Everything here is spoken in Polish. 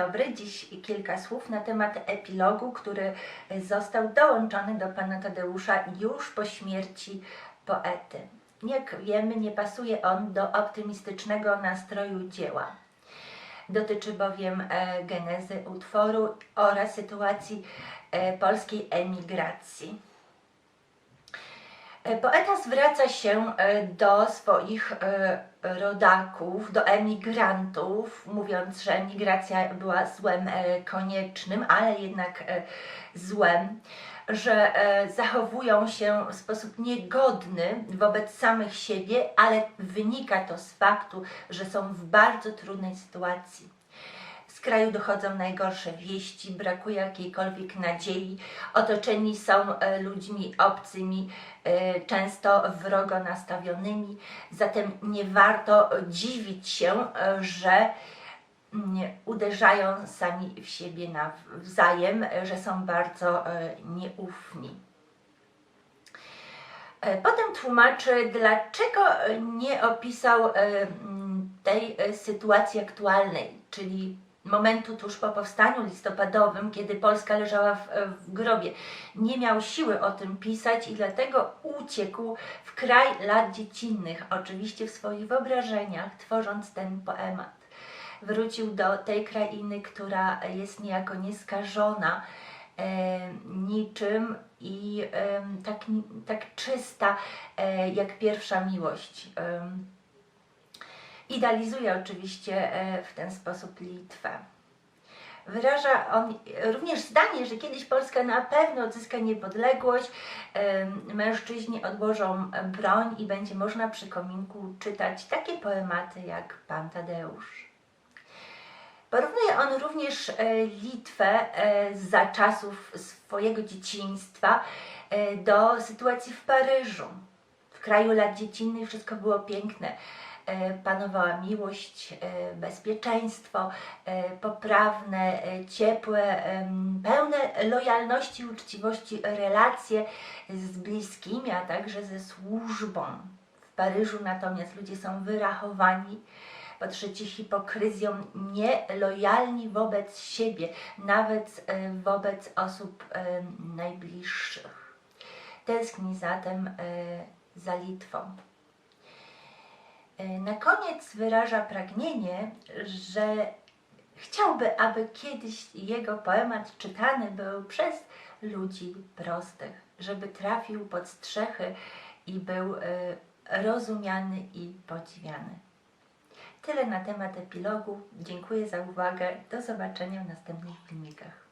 dobry. Dziś kilka słów na temat epilogu, który został dołączony do pana Tadeusza już po śmierci poety. Jak wiemy, nie pasuje on do optymistycznego nastroju dzieła. Dotyczy bowiem e, genezy utworu oraz sytuacji e, polskiej emigracji. E, Poeta zwraca się e, do swoich e, rodaków, do emigrantów, mówiąc, że emigracja była złem e, koniecznym, ale jednak e, złem, że e, zachowują się w sposób niegodny wobec samych siebie, ale wynika to z faktu, że są w bardzo trudnej sytuacji. Z kraju dochodzą najgorsze wieści, brakuje jakiejkolwiek nadziei, otoczeni są e, ludźmi obcymi, e, często wrogo nastawionymi, zatem nie warto dziwić się, e, że mm, uderzają sami w siebie nawzajem, że są bardzo nieufni. Potem tłumaczy, dlaczego nie opisał tej sytuacji aktualnej, czyli momentu tuż po powstaniu listopadowym, kiedy Polska leżała w, e, w grobie. Nie miał siły o tym pisać i dlatego uciekł w kraj lat dziecinnych, oczywiście w swoich wyobrażeniach, tworząc ten poemat. Wrócił do tej krainy, która jest niejako nieskażona e, niczym i e, tak, tak czysta e, jak pierwsza miłość. E, Idealizuje oczywiście e, w ten sposób Litwę. Wyraża on również zdanie, że kiedyś Polska na pewno odzyska niepodległość, mężczyźni odłożą broń i będzie można przy kominku czytać takie poematy jak Pan Tadeusz. Porównuje on również e, Litwę e, za czasów swojego dzieciństwa do sytuacji w Paryżu. W kraju lat dziecinnych wszystko było piękne. E, Panowała miłość, e, bezpieczeństwo, e, poprawne, ciepłe, pełne lojalności uczciwości relacje z bliskimi, a także ze służbą. W Paryżu natomiast ludzie są wyrachowani, podszyci hipokryzją, nielojalni wobec siebie, nawet wobec osób najbliższych. Tęskni zatem za Litwą. E, Na koniec wyraża pragnienie, że chciałby, aby kiedyś jego poemat czytany był przez ludzi prostych, żeby trafił pod strzechy i był e, rozumiany i podziwiany. Tyle na temat epilogu. Dziękuję za uwagę. Do zobaczenia w następnych filmikach.